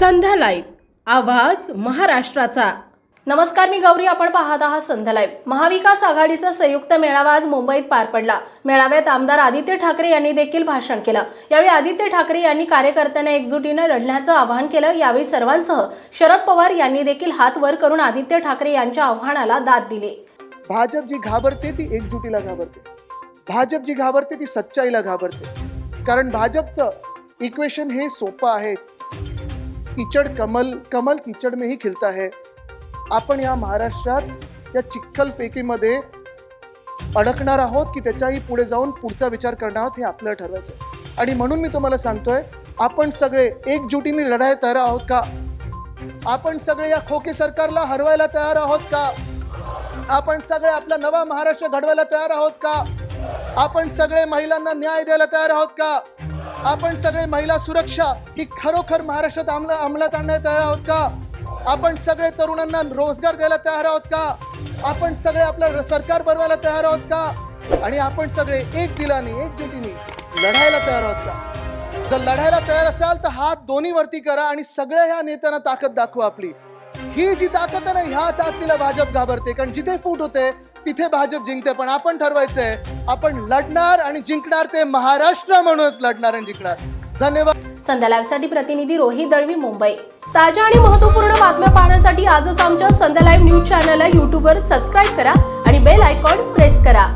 संध्या live आवाज महाराष्ट्राचा. नमस्कार मी गौरी. आपण पाहत आहात संध्या लाईव्ह. महाविकास आघाडीचा संयुक्त मेळावा आज मुंबईत पार पडला. मेळाव्यात आमदार आदित्य ठाकरे यांनी देखील भाषण केलं. यावेळी आदित्य ठाकरे यांनी कार्यकर्त्यांना एकजुटीनं लढण्याचं आवाहन केलं. यावेळी सर्वांसह शरद पवार यांनी देखील हात वर करून आदित्य ठाकरे यांच्या आव्हानाला दाद दिली. भाजप जी घाबरते ती एकजुटीला घाबरते. भाजप जी घाबरते ती सच्चाईला घाबरते. कारण भाजपचं इक्वेशन हे सोपं आहे. कीचड कमल कमल कीचड में ही खिलता है। आपण या महाराष्ट्रात या चिखल फेकीमध्ये अडकणार आहोत की त्याच्याही पुढे जाऊन पुढचा विचार करणार आहोत हे आपल्याला ठरवायचं आहे. आणि म्हणून मी तुम्हाला सांगतोय आपण सगळे एकजुटीने लढायला तयार आहोत का? आपण सगळे या खोके सरकारला हरवायला तयार आहोत का? आपण सगळे आपला नवा महाराष्ट्र घडवायला तयार आहोत का? आपण सगळे महिलांना न्याय द्यायला तयार आहोत का? आपण सगळे महिला सुरक्षा ही खरोखर महाराष्ट्रात आमला अंमलात आणण्यात तयार आहोत का? आपण सगळे तरुणांना रोजगार द्यायला तयार आहोत का? आपण सगळे आपलं सरकार बनवायला तयार आहोत का? आणि आपण सगळे एक दिलाने एकजुटीने लढायला तयार आहोत का? जर लढायला तयार असाल तर हात दोन्ही वरती करा आणि सगळ्या ह्या नेत्यांना ताकद दाखवा आपली. ही जी ताकद आहे ना ह्या ताकदीला भाजप घाबरते. कारण जिथे फूट होते तिथे भाजप जिंकते पण आपण ठरवायचंय आपण लढणार आणि जिंकणार ते महाराष्ट्र म्हणूनच लढणार आणि जिंकणार. धन्यवाद. संध्या लाईव्हसाठी प्रतिनिधी रोहित दळवी मुंबई. ताज्या आणि महत्त्वपूर्ण बातम्या पाहण्यासाठी आजच आमच्या संध्या लाईव्ह न्यूज चॅनलला यूट्यूबवर सबस्क्राईब करा आणि बेल आयकॉन प्रेस करा.